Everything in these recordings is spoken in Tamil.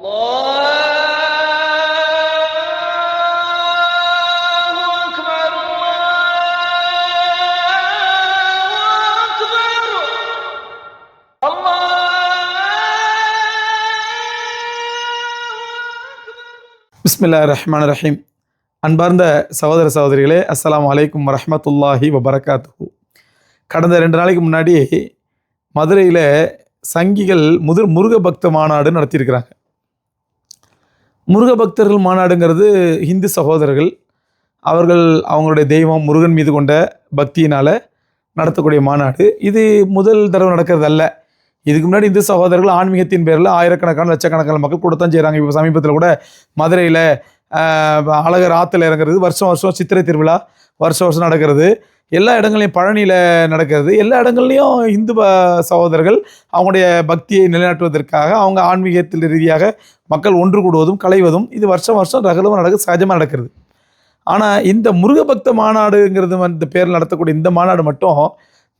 பிஸ்மில்லா ரஹ்மான் ரஹீம் அன்பார்ந்த சகோதர சகோதரிகளே அஸ்லாம் அலைக்கும் வரமத்துல்லாஹி வபரகாத்து கடந்த ரெண்டு நாளைக்கு முன்னாடி மதுரையில் சங்கிகள் முதிர் முருக பக்த மாநாடு நடத்தியிருக்கிறாங்க. முருக பக்தர்கள் மாநாடுங்கிறது ஹிந்து சகோதரர்கள். அவர்கள் அவங்களுடைய தெய்வம் முருகன் மீது கொண்ட பக்தியினால் நடத்தக்கூடிய மாநாடு. இது முதல் தடவை நடக்கிறது அல்ல இதுக்கு முன்னாடி இந்து சகோதரர்கள் ஆன்மீகத்தின் பேரில் ஆயிரக்கணக்கான லட்சக்கணக்கான மக்கள் கூடத்தான் செய்கிறாங்க இப்போ சமீபத்தில் கூட மதுரையில் அழகர் ஆற்றுல இறங்குறது வருஷம் வருஷம் சித்திரை திருவிழா வருஷம் வருஷம் நடக்கிறது. எல்லா இடங்களையும் பழனியில் நடக்கிறது. எல்லா இடங்கள்லையும் இந்து சகோதரர்கள் அவங்களுடைய பக்தியை நிலைநாட்டுவதற்காக அவங்க ஆன்மீகத்தில் ரீதியாக மக்கள் ஒன்று கூடுவதும் களைவதும் இது வருஷம் வருஷம் ரகலமாக நடக்குது சகஜமாக நடக்கிறது. ஆனால் இந்த முருகபக்த மாநாடுங்கிறது வந்து பேரில் நடத்தக்கூடிய இந்த மாநாடு மட்டும்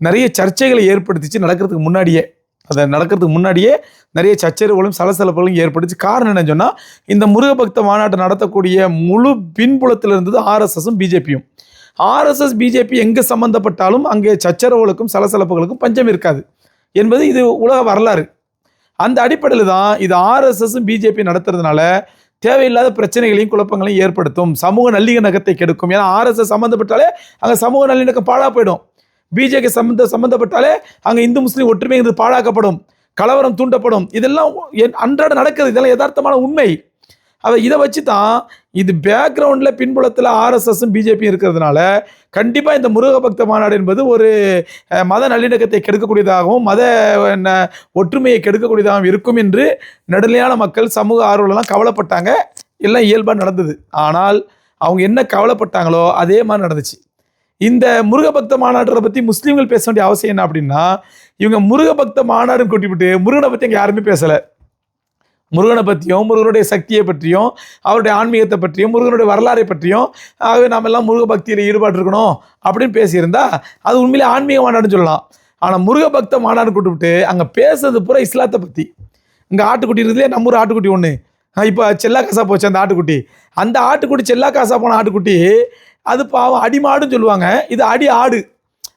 நிறைய சர்ச்சைகளை ஏற்படுத்திச்சு நடக்கிறதுக்கு முன்னாடியே. அதை நடக்கிறதுக்கு முன்னாடியே நிறைய சச்சரவுகளும் சலசலப்புகளும் ஏற்பட்டுச்சு காரணம் என்னன்னு சொன்னால் இந்த முருகபக்த மாநாட்டை நடத்தக்கூடிய முழு பின்புலத்தில் இருந்தது ஆர்எஸ்எஸும் பிஜேபியும் ஆர்எஸ்எஸ் பிஜேபி எங்கே சம்மந்தப்பட்டாலும் அங்கே சச்சரவுகளுக்கும் சலசலப்புகளுக்கும் பஞ்சம் இருக்காது என்பது இது உலக வரலாறு. அந்த அடிப்படையில் தான் இது ஆர்எஸ்எஸும் பிஜேபி நடத்துறதுனால தேவையில்லாத பிரச்சனைகளையும் குழப்பங்களையும் ஏற்படுத்தும். சமூக நல்லிணக்கத்தை கெடுக்கும். ஏன்னா ஆர்எஸ்எஸ் சம்மந்தப்பட்டாலே அங்கே சமூக நல்லிணக்கம் பாழாக போயிடும். பிஜேபி சம்மந்த சம்மந்தப்பட்டாலே அங்கே இந்து முஸ்லீம் ஒற்றுமைங்கிறது பாழாக்கப்படும். கலவரம் தூண்டப்படும். இதெல்லாம் என் அன்றாட நடக்குது இதெல்லாம் யதார்த்தமான உண்மை. அதை இதை வச்சு தான் இது பேக்ரவுண்டில் பின்புலத்தில் ஆர்எஸ்எஸும் பிஜேபியும் இருக்கிறதுனால கண்டிப்பாக இந்த முருக பக்த மாநாடு என்பது ஒரு மத நல்லிணக்கத்தை கெடுக்கக்கூடியதாகவும் மத என்ன, ஒற்றுமையை கெடுக்கக்கூடியதாகவும் இருக்கும் என்று நடுநிலையான மக்கள் சமூக ஆர்வலெல்லாம் கவலைப்பட்டாங்க. எல்லாம் இயல்பாக நடந்தது. ஆனால் அவங்க என்ன கவலைப்பட்டாங்களோ அதே மாதிரி நடந்துச்சு. இந்த முருகபக்த மாநாட்டை பற்றி முஸ்லீம்கள் பேச வேண்டிய அவசியம் என்ன அப்படின்னா இவங்க முருகபக்த மாநாடுன்னு கூட்டிவிட்டு முருகனை பற்றி அங்கே யாருமே பேசலை. முருகனை பற்றியும் முருகனுடைய சக்தியை பற்றியும் அவருடைய ஆன்மீகத்தை பற்றியும் முருகனுடைய வரலாறை பற்றியும் ஆகவே நாம் எல்லாம் முருக பக்தியில் ஈடுபாடு இருக்கணும் அப்படின்னு பேசியிருந்தா அது உண்மையிலே ஆன்மீக மாநாடுன்னு சொல்லலாம். ஆனால் முருக பக்த மாநாடு கூப்பிட்டு அங்கே பேசுறது பூரா இஸ்லாத்தை பற்றி இங்கே ஆட்டுக்குட்டி இருக்குதுலே நம்ம ஊர் ஆட்டுக்குட்டி ஒன்று இப்போ செல்லா காசா போச்சு அந்த ஆட்டுக்குட்டி. அந்த ஆட்டுக்குட்டி செல்லா காசா போன ஆட்டுக்குட்டி அது பாவம் அடி மாடுன்னு சொல்லுவாங்க. இது அடி ஆடு.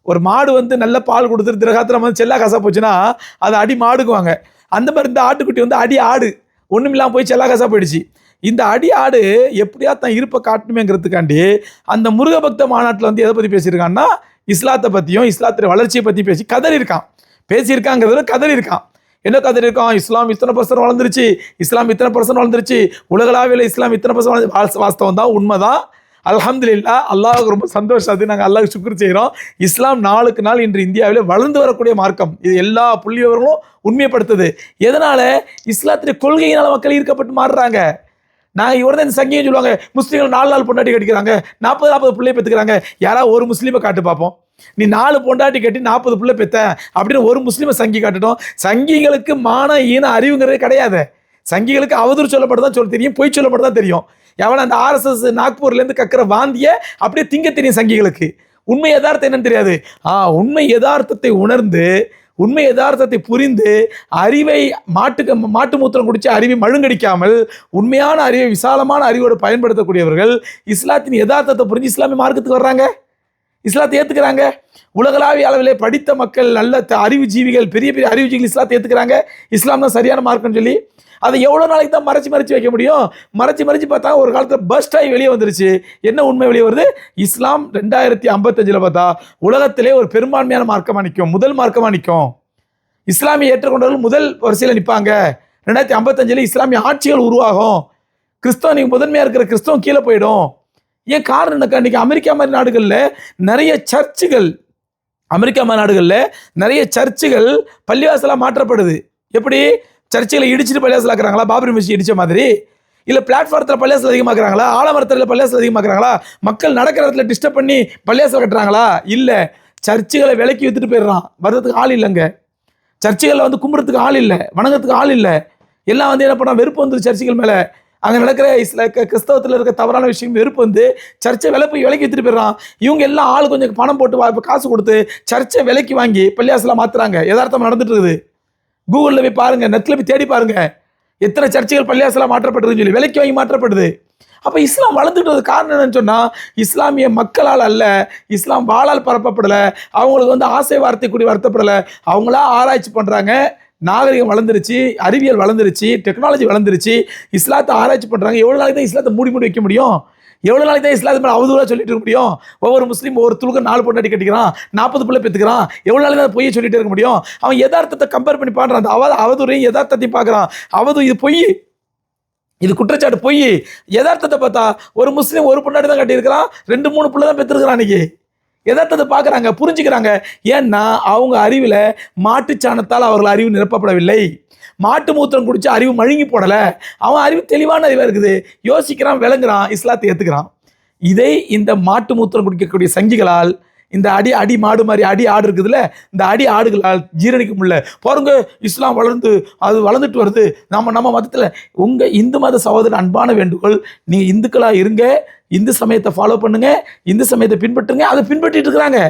ஒரு மாடு வந்து நல்ல பால் கொடுத்துட்டு திரகாத்திரம் வந்து செல்லா காசா போச்சுன்னா அது அடி மாடுக்குவாங்க. அந்த மாதிரி இந்த ஆட்டுக்குட்டி வந்து அடி ஆடு. ஒன்றும் இல்லாமல் போய் செல்லாகாசா போயிடுச்சு. இந்த அடி ஆடு எப்படியா தான் இருப்பை காட்டணுமேங்கிறதுக்காண்டி அந்த முருகபக்த மாநாட்டில் வந்து எதை பற்றி பேசியிருக்கான்னா இஸ்லாத்தை பற்றியும் இஸ்லாத்துடைய வளர்ச்சியை பற்றி பேசி கதறியிருக்கான். இருக்கான் பேசியிருக்காங்கிறதுல இருக்கான் என்ன கதறி இருக்கான் இஸ்லாம் இத்தனை பர்சன்ட் வளர்ந்துருச்சு. இஸ்லாம் இத்தனை பர்சன்ட் வளர்ந்துருச்சு. உலகளாவியில் இஸ்லாம் இத்தனை பர்சன்ட் வளர்ந்து வாஸ்தவம் தான் உண்மைதான். அலமதுல்லா அல்லாஹ்வுக்கு ரொம்ப சந்தோஷம். அது நாங்கள் அல்லாஹ் சுக்கர் செய்கிறோம் இஸ்லாம் நாளுக்கு நாள் இன்று இந்தியாவில் வளர்ந்து வரக்கூடிய மார்க்கம். இது எல்லா புள்ளியவர்களும் உண்மைப்படுத்துது. எதனால்? இஸ்லாத்துடைய கொள்கையினால் மக்கள் ஈர்க்கப்பட்டு மாறுறாங்க. நான் இவர் தான் இந்த சங்கியம் சொல்லுவாங்க. முஸ்லீம்கள் நாலு நாள் பொண்டாட்டி கட்டிக்கிறாங்க. நாற்பது நாற்பது பிள்ளை பெற்றுக்கிறாங்க யாராவது ஒரு முஸ்லீமை காட்டு பார்ப்போம். நீ நாலு பொண்டாட்டி கட்டி நாற்பது பிள்ளை பெத்த அப்படின்னு ஒரு முஸ்லீமை சங்கி காட்டட்டும். சங்கிகளுக்கு மான ஈன அறிவுங்கிறதே கிடையாது. சங்கிகளுக்கு அவதூறு சொல்லப்பட்டு தான் சொல்ல தெரியும் பொய் சொல்லப்பட்டு தான் தெரியும். எவன் அந்த ஆர்எஸ்எஸ் நாக்பூர்லேருந்து கக்கிற வாந்திய அப்படியே திங்க தெரியும் சங்கிகளுக்கு. உண்மை யதார்த்தம் என்னன்னு தெரியாது. ஆ உண்மை யதார்த்தத்தை உணர்ந்து உண்மை யதார்த்தத்தை புரிந்து அறிவை மாட்டுக்கு மாட்டு மூத்திரம் குடித்து அறிவை மழுங்கடிக்காமல் உண்மையான அறிவை விசாலமான அறிவோடு பயன்படுத்தக்கூடியவர்கள் இஸ்லாத்தின் யதார்த்தத்தை புரிஞ்சு இஸ்லாமிய மார்க்கத்துக்கு வர்றாங்க? இஸ்லாத்தை ஏற்றுக்கிறாங்க உலகளாவிய அளவிலே படித்த மக்கள் நல்ல அறிவுஜீவிகள் பெரிய பெரிய அறிவுஜீவிகள் இஸ்லாத்தை ஏற்றுக்கிறாங்க இஸ்லாம் தான் சரியான மார்க்கம்னு சொல்லி அதை எவ்வளோ நாளைக்கு தான் மறைச்சி மறைச்சி வைக்க முடியும்? மறைச்சி மறைச்சி பார்த்தா ஒரு காலத்தில் பஸ்ட் ஆகி வெளியே வந்துருச்சு. என்ன உண்மை வெளியே வருது? இஸ்லாம் ரெண்டாயிரத்தி ஐம்பத்தஞ்சில் பார்த்தா உலகத்திலே ஒரு பெரும்பான்மையான மார்க்கமாக நிற்கும் முதல் மார்க்கமாக நிற்கும் இஸ்லாமிய ஏற்றுக்கொண்டவர்கள் முதல் வரிசையில் நிற்பாங்க ரெண்டாயிரத்தி ஐம்பத்தஞ்சில் இஸ்லாமிய ஆட்சிகள் உருவாகும். கிறிஸ்தவம் நீங்கள் முதன்மையாக இருக்கிற கிறிஸ்தவம் கீழே போயிடும். ஏன் காரணம் என்னக்கா? இன்றைக்கி அமெரிக்கா மாதிரி நாடுகளில் நிறைய சர்ச்சுகள் அமெரிக்கா மாநாடுகளில் நிறைய சர்ச்சுகள் பள்ளிவாசலாக மாற்றப்படுது. எப்படி? சர்ச்சுகளை இடிச்சிட்டு பள்ளிவாசலாக்குறாங்களா? பாபரி மசூதி இடிச்ச மாதிரி. இல்லை பிளாட்ஃபாரத்தில் பள்ளியாசல் அதிகமாக்குறாங்களா? ஆலமரத்தில் பள்ளியாசல் அதிகமாக்குறாங்களா? மக்கள் நடக்கிற இடத்துல டிஸ்டர்ப் பண்ணி பள்ளியாசல் கட்டுறாங்களா? இல்லை. சர்ச்சுகளை விலக்கி வித்துட்டு போயிடுறான். வர்றதுக்கு ஆள் இல்லைங்க. சர்ச்சுகளில் வந்து கும்பிட்றதுக்கு ஆள் இல்லை. வணங்குறதுக்கு ஆள் இல்லை. எல்லாம் வந்து என்ன பண்ணால் வெறுப்பு வந்துருது சர்ச்சுகள் மேலே. அங்கே நடக்கிற இஸ்ல கிறிஸ்தவத்தில் இருக்க தவறான விஷயம் வெறுப்பு வந்து சர்ச்சை விலை போய் விலைக்கு வித்துட்டு போயிடுறான். இவங்க எல்லாம் ஆள் கொஞ்சம் பணம் போட்டு வா- காசு கொடுத்து சர்ச்சை விலைக்கு வாங்கி பள்ளியாசலாம் மாத்துறாங்க. யதார்த்தம் நடந்துட்டு இருக்குது? கூகுளில் போய் பாருங்க நெட்டில் போய் தேடி பாருங்க. எத்தனை சர்ச்சைகள் பள்ளியாசலாம் மாற்றப்பட்டதுன்னு சொல்லி விலைக்கு வாங்கி மாற்றப்படுது. அப்போ இஸ்லாம் வளர்ந்துட்டது காரணம் என்னன்னு சொன்னால் இஸ்லாமிய மக்களால் அல்ல இஸ்லாம் வாளால் பரப்பப்படலை அவங்களுக்கு வந்து ஆசை வார்த்தை கூடி வருத்தப்படலை அவங்களா ஆராய்ச்சி பண்ணுறாங்க நாகரிகம் வளர்ந்துருச்சு அறிவியல் வளர்ந்துருச்சு டெக்னாலஜி வளர்ந்துருச்சு இஸ்லாத்தை ஆராய்ச்சி பண்ணுறாங்க எவ்வளோ நாளைக்கு தான் இஸ்லாத்தை மூடி மூடி வைக்க முடியும்? எவ்வளோ நாளைக்கு தான் இஸ்லாத்து மேலே அவதூறாக சொல்லிட்டு இருக்க முடியும்? ஒவ்வொரு முஸ்லீம் ஒவ்வொரு துளுக்கு நாலு பொண்டாட்டி கட்டிக்கிறான் நாற்பது பிள்ளை பெற்றுக்கிறான் எவ்வளோ நாளைக்கு தான் பொய்யை சொல்லிட்டு இருக்க முடியும்? அவன் யதார்த்தத்தை கம்பேர் பண்ணி பாடுறான். அந்த அவ அவதூறையும் யதார்த்தத்தையும் பார்க்குறான். அவதூறு இது பொய். இது குற்றச்சாட்டு பொய். யதார்த்தத்தை பார்த்தா ஒரு முஸ்லீம் ஒரு பொண்டாட்டி தான் கட்டியிருக்கிறான் ரெண்டு மூணு பிள்ளை தான் பெற்றுருக்கிறான் அன்றைக்கி எதார்த்தத்தை பார்க்குறாங்க புரிஞ்சுக்கிறாங்க. ஏன்னா அவங்க அறிவில் மாட்டுச்சாணத்தால் அவர்கள் அறிவு நிரப்பப்படவில்லை. மாட்டு மூத்திரம் குடித்து அறிவு மழுங்கி போடலை. அவன் அறிவு தெளிவான அறிவாக இருக்குது. யோசிக்கிறான் விளங்குறான் இஸ்லாத்தை ஏற்றுக்கிறான் இதை இந்த மாட்டு மூத்திரம் குடிக்கக்கூடிய சங்கிகளால் இந்த அடி அடி மாடு மாதிரி அடி ஆடு இருக்குதுல்ல இந்த அடி ஆடுகளால் ஜீரணிக்க முடியல. பாருங்க இஸ்லாம் வளர்ந்து அது வளர்ந்துட்டு வருது. நம்ம நம்ம மதத்தில் உங்கள் இந்து மத சகோதரன் அன்பான வேண்டுகோள் நீங்கள் இந்துக்களாக இருங்க இந்து சமயத்தை ஃபாலோ பண்ணுங்க இந்து சமயத்தை பின்பற்றுங்க அதை பின்பற்றிட்டு இருக்கிறாங்க.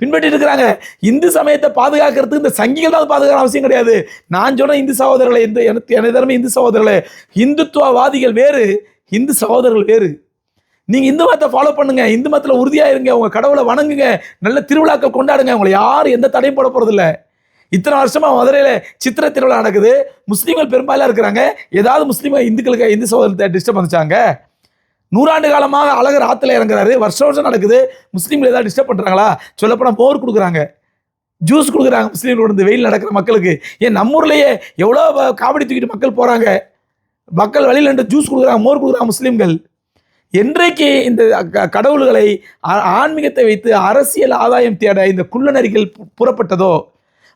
பின்பற்றிட்டு இருக்கிறாங்க. இந்து சமயத்தை பாதுகாக்கிறதுக்கு இந்த சங்கிகள் தான் பாதுகாக்கிற அவசியம் கிடையாது. நான் சொன்ன இந்து சகோதரர்களை இந்த எனக்கு எனது தரமே இந்து சகோதரர்களை இந்துத்துவவாதிகள் வேறு இந்து சகோதரர்கள் வேறு. நீங்கள் இந்து மதத்தை ஃபாலோ பண்ணுங்க இந்து மதத்தில் உறுதியாக இருங்க உங்கள் கடவுளை வணங்குங்க நல்ல திருவிழாக்கள் கொண்டாடுங்க உங்களை யாரும் எந்த தடையும் போட போகிறதில்ல இத்தனை வருஷமாக மதுரையில் சித்திரை திருவிழா நடக்குது. முஸ்லீம்கள் பெரும்பாலாக இருக்கிறாங்க. ஏதாவது முஸ்லீம்கள் இந்துக்களுக்கு இந்து சோதனத்தை டிஸ்டர்ப் வந்துச்சாங்க நூறாண்டு காலமாக அழகர் ஆற்றுல இறங்குறாரு. வருஷம் வருஷம் நடக்குது. முஸ்லீம்கள் ஏதாவது டிஸ்டர்ப் பண்ணுறாங்களா சொல்லப்போனால் போர் கொடுக்குறாங்க. ஜூஸ் கொடுக்குறாங்க முஸ்லீம்கள் வந்து வெயில் நடக்கிற மக்களுக்கு. ஏன் நம்ம ஊர்லேயே எவ்வளோ வ- காவடி தூக்கிட்டு மக்கள் போகிறாங்க மக்கள் வழியில் நின்று ஜூஸ் கொடுக்குறாங்க மோர் கொடுக்குறாங்க முஸ்லீம்கள். என்றைக்கு இந்த க- கடவுள்களை ஆன்மீகத்தை வைத்து அரசியல் ஆதாயம் தேட இந்த குள்ளநரிகள் புறப்பட்டதோ?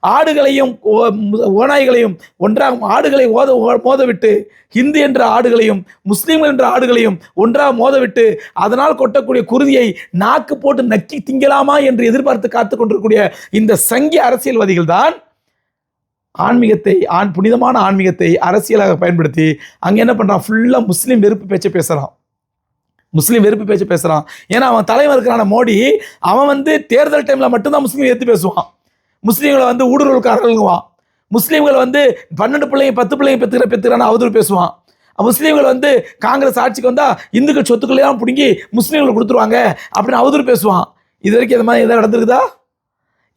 ஆடுகளையும் ஓ- ஓநாய்களையும் ஒன்றாக ஆடுகளை ஓத ஓ- மோதவிட்டு ஹிந்து என்ற ஆடுகளையும் முஸ்லீம்கள் என்ற ஆடுகளையும் ஒன்றாக மோதவிட்டு அதனால் கொட்டக்கூடிய குருதியை நாக்கு போட்டு நக்கி திங்கலாமா என்று எதிர்பார்த்து காத்து கொண்டிருக்கக்கூடிய இந்த சங்கி அரசியல்வாதிகள் தான் ஆன்மீகத்தை ஆண் புனிதமான ஆன்மீகத்தை அரசியலாக பயன்படுத்தி அங்கே என்ன பண்ணுறான் ஃபுல்லாக முஸ்லீம் வெறுப்பு பேச்சை பேசுகிறான் முஸ்லீம் வெறுப்பு பேச்சு பேசுகிறான் ஏன்னா அவன் தலைவர் இருக்கிறான மோடி அவன் வந்து தேர்தல் டைமில் மட்டும்தான் முஸ்லீம் எடுத்து பேசுவான். முஸ்லீம்களை வந்து ஊடுருவல்காரங்களுவான் முஸ்லீம்கள் வந்து பன்னெண்டு பிள்ளைங்க பத்து பிள்ளைங்க பெற்றுக்கிற பெற்றுக்கிறான அவதூறு பேசுவான். முஸ்லீம்கள் வந்து காங்கிரஸ் ஆட்சிக்கு வந்தால் இந்துக்கள் சொத்துக்களையெல்லாம் பிடுங்கி முஸ்லீம்களை கொடுத்துருவாங்க அப்படின்னு அவதூறு பேசுவான். இது வரைக்கும் இந்த மாதிரி எதாவது நடந்திருக்குதா?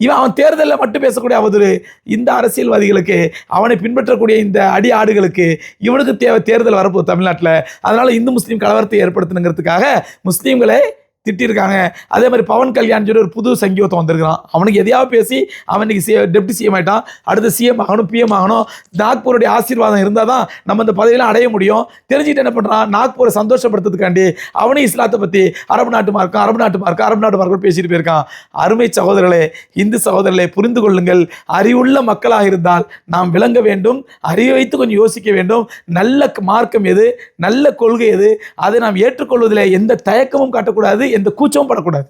இவன் அவன் தேர்தலில் மட்டும் பேசக்கூடிய அவதூறு இந்த அரசியல்வாதிகளுக்கு அவனை பின்பற்றக்கூடிய இந்த அடி ஆடுகளுக்கு இவனுக்கு தேவை தேர்தல் வரப்போகுது தமிழ்நாட்டில். அதனால் இந்து முஸ்லீம் கலவரத்தை ஏற்படுத்தணுங்கிறதுக்காக முஸ்லீம்களை திட்டிருக்காங்க. அதே மாதிரி பவன் கல்யாண் சொல்லி ஒரு புது சங்கீதம் வந்திருக்கிறான். அவனுக்கு எதையாவது பேசி அவன் இன்னைக்கு சி டெப்டி சிஎம் ஆகிட்டான் அடுத்து சிஎம் ஆகணும் பிஎம் ஆகணும். நாக்பூருடைய ஆசீர்வாதம் இருந்தால் தான் நம்ம இந்த பதவியெல்லாம் அடைய முடியும். தெரிஞ்சுட்டு என்ன பண்ணுறான் நாக்பூரை சந்தோஷப்படுத்துறதுக்காண்டி அவனும் இஸ்லாத்தை பற்றி அரபு நாட்டு மார்க்கம் அரபு நாட்டு மார்க்கம் அரபு நாட்டு மார்க்கம் பேசிட்டு போயிருக்கான். அருமை சகோதரர்களே இந்து சகோதரர்களே புரிந்து கொள்ளுங்கள். அறிவுள்ள மக்களாக இருந்தால் நாம் விளங்க வேண்டும். அறிவை வைத்து கொஞ்சம் யோசிக்க வேண்டும். நல்ல மார்க்கம் எது? நல்ல கொள்கை எது? அதை நாம் ஏற்றுக்கொள்வதில் எந்த தயக்கமும் காட்டக்கூடாது. எந்த கூச்சமும் படக்கூடாது.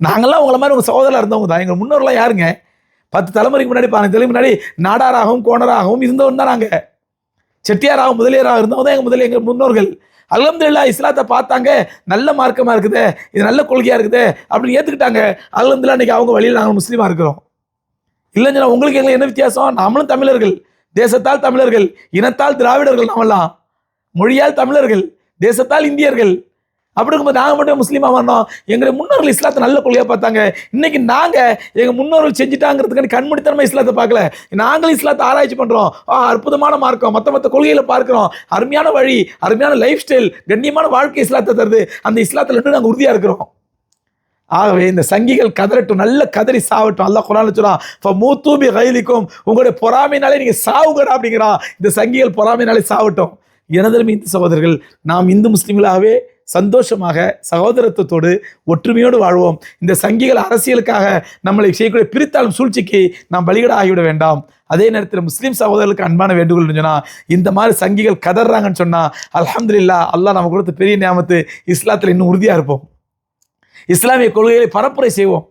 நாங்கள்லாம் உங்களை மாதிரி உங்கள் சகோதரராக இருந்தவங்க தான். எங்கள் முன்னோர்லாம் யாருங்க? பத்து தலைமுறைக்கு முன்னாடி பதினஞ்சு தலைமுறை முன்னாடி நாடாராகவும் கோணராகவும் இருந்தவன் தான் நாங்கள் செட்டியாராகவும் முதலியராக இருந்தவங்க தான் எங்கள் முதலிய எங்கள் முன்னோர்கள். அல்ஹம்துலில்லாஹ் இஸ்லாத்தை பார்த்தாங்க. நல்ல மார்க்கமாக இருக்குதே. இது நல்ல கொள்கையாக இருக்குதே. அப்படின்னு ஏற்றுக்கிட்டாங்க அலமதுல்லா இன்னைக்கு அவங்க வழியில் நாங்கள் முஸ்லீமாக இருக்கிறோம். இல்லைன்னு உங்களுக்கு எங்களுக்கு என்ன வித்தியாசம்? நாமளும் தமிழர்கள். தேசத்தால் தமிழர்கள். இனத்தால் திராவிடர்கள் நாமெல்லாம். மொழியால் தமிழர்கள். தேசத்தால் இந்தியர்கள். அப்படி இருக்கும்போது நாங்கள் மட்டும் முஸ்லீமாக வரணும் எங்களுடைய முன்னோர்கள் இஸ்லாத்தை நல்ல கொள்கையாக பார்த்தாங்க. இன்னைக்கு நாங்கள் எங்கள் முன்னோர்கள் செஞ்சுட்டாங்கிறதுக்கான கண்மணித்தனமாக இஸ்லாத்தை பார்க்கல. நாங்களும் இஸ்லாத்தை ஆராய்ச்சி பண்ணுறோம் அற்புதமான மார்க்கம். மற்ற மற்ற கொள்கையில் பார்க்குறோம். அருமையான வழி அருமையான லைஃப் ஸ்டைல் கண்ணியமான வாழ்க்கை இஸ்லாத்தை தருது. அந்த இஸ்லாத்தில் இன்னும் நாங்கள் உறுதியாக இருக்கிறோம். ஆகவே இந்த சங்கிகள் கதறட்டும். நல்ல கதறி சாவட்டும். அல்லாஹ் குரான் சொல்கிறான் இப்போ மூத்தூபி கைலிக்கும் உங்களுடைய பொறாமைனாலே நீங்கள் சாவுங்கடா அப்படிங்கிறான். இந்த சங்கிகள் பொறாமைனாலே சாவட்டும். எனதருமை இந்து சகோதரர்கள் நாம் இந்து முஸ்லீம்களாகவே சந்தோஷமாக சகோதரத்துவத்தோடு ஒற்றுமையோடு வாழ்வோம். இந்த சங்கிகள் அரசியலுக்காக நம்மளை செய்யக்கூடிய பிரித்தாளும் சூழ்ச்சிக்கு நாம் பலிகட ஆகிவிட வேண்டாம். அதே நேரத்தில் முஸ்லீம் சகோதரர்களுக்கு அன்பான வேண்டுகோள் சொன்னால் இந்த மாதிரி சங்கிகள் கதறாங்கன்னு சொன்னால் அலமதுல்லா அல்லாஹ் நம்ம கொடுத்த பெரிய நியமத்து இஸ்லாத்தில் இன்னும் உறுதியாக இருப்போம். இஸ்லாமிய கொள்கைகளை பரப்புரை செய்வோம்.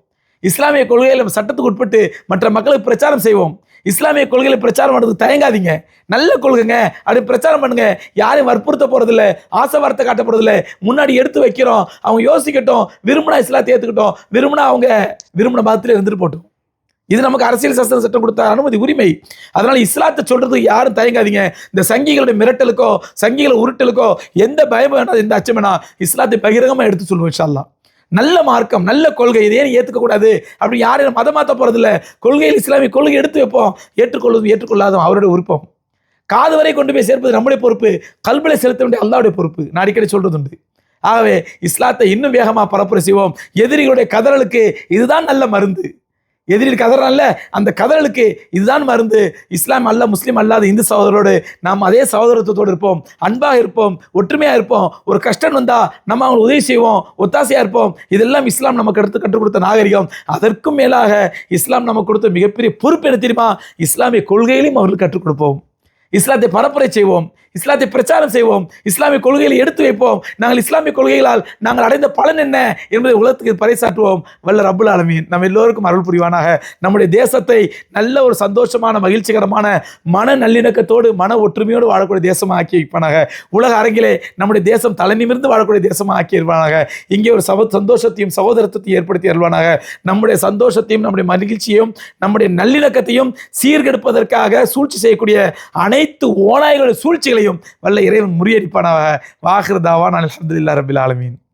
இஸ்லாமிய கொள்கைகளை நம்ம சட்டத்துக்கு உட்பட்டு மற்ற மக்களுக்கு பிரச்சாரம் செய்வோம். இஸ்லாமிய கொள்கையில் பிரச்சாரம் பண்ணுறதுக்கு தயங்காதீங்க. நல்ல கொள்கைங்க. அப்படி பிரச்சாரம் பண்ணுங்க. யாரையும் வற்புறுத்த போகிறதில்ல ஆசை வார்த்தை காட்ட போகிறதில்ல முன்னாடி எடுத்து வைக்கிறோம். அவங்க யோசிக்கட்டும். விரும்பினா இஸ்லாத்தை ஏற்றுக்கட்டும் விரும்பினா அவங்க விரும்பின மதத்தில் இருந்துட்டு போட்டும். இது நமக்கு அரசியல் சாசன சட்டம் கொடுத்த அனுமதி உரிமை. அதனால இஸ்லாத்தை சொல்றது யாரும் தயங்காதீங்க. இந்த சங்கிகளுடைய மிரட்டலுக்கோ சங்கிகளை உருட்டலுக்கோ எந்த பயம் வேணாம் எந்த அச்சம் வேணாம். இஸ்லாத்தை பகிரங்கமாக எடுத்து சொல்லுவோம் இன்ஷா நல்ல மார்க்கம் நல்ல கொள்கை இதை ஏன் ஏத்துக்க அப்படி யாரும் மதம் மாற்ற போகிறதில்ல கொள்கையில் இஸ்லாமிய கொள்கை எடுத்து வைப்போம். ஏற்றுக்கொள்வதும் ஏற்றுக்கொள்ளாதும் அவருடைய விருப்பம். காது வரை கொண்டு போய் சேர்ப்பது நம்முடைய பொறுப்பு. கல்விலை செலுத்த வேண்டிய அல்லாவுடைய பொறுப்பு. நான் அடிக்கடி சொல்றது உண்டு. ஆகவே இஸ்லாத்தை இன்னும் வேகமாக பரப்புரை செய்வோம். எதிரிகளுடைய கதறலுக்கு இதுதான் நல்ல மருந்து. எதிரில் கதறல்ல அந்த கதறலுக்கு இதுதான் மருந்து. இஸ்லாம் அல்ல முஸ்லீம் அல்லாத இந்து சகோதரோடு நாம் அதே சகோதரத்துவத்தோடு இருப்போம். அன்பாக இருப்போம் ஒற்றுமையாக இருப்போம். ஒரு கஷ்டம் வந்தா நம்ம அவங்களுக்கு உதவி செய்வோம் ஒத்தாசையாக இருப்போம். இதெல்லாம் இஸ்லாம் நமக்கு எடுத்து கற்றுக் கொடுத்த நாகரிகம். அதற்கும் மேலாக இஸ்லாம் நமக்கு கொடுத்த மிகப்பெரிய பொறுப்பு என்ன தெரியுமா? இஸ்லாமிய கொள்கைகளையும் அவர்களுக்கு கற்றுக் கொடுப்போம். இஸ்லாத்தை பரப்புரை செய்வோம். இஸ்லாத்தை பிரச்சாரம் செய்வோம். இஸ்லாமிய கொள்கைகளை எடுத்து வைப்போம். நாங்கள் இஸ்லாமிய கொள்கைகளால் நாங்கள் அடைந்த பலன் என்ன என்பதை உலகத்துக்கு பறைசாற்றுவோம். வல்ல ரபுல் ஆலமீன். நம்ம எல்லோருக்கும் அருள் புரிவானாக. நம்முடைய தேசத்தை நல்ல ஒரு சந்தோஷமான மகிழ்ச்சிகரமான மன நல்லிணக்கத்தோடு மன ஒற்றுமையோடு வாழக்கூடிய தேசமாக ஆக்கி வைப்பானாக. உலக அரங்கிலே நம்முடைய தேசம் தலை நிமிர்ந்து வாழக்கூடிய தேசமாக ஆக்கி இருப்பானாக இங்கே ஒரு சவ சந்தோஷத்தையும் சகோதரத்தையும் ஏற்படுத்தி அருள்வானாக நம்முடைய சந்தோஷத்தையும் நம்முடைய மகிழ்ச்சியையும் நம்முடைய நல்லிணக்கத்தையும் சீர்கெடுப்பதற்காக சூழ்ச்சி செய்யக்கூடிய அனைத்து ஓநாய்களுடைய சூழ்ச்சிகளையும் வல்ல இறைவன் முறியடிப்பானாக. வாகிருதாவான் அலமதுல்லா ரபில் ஆலமீன்.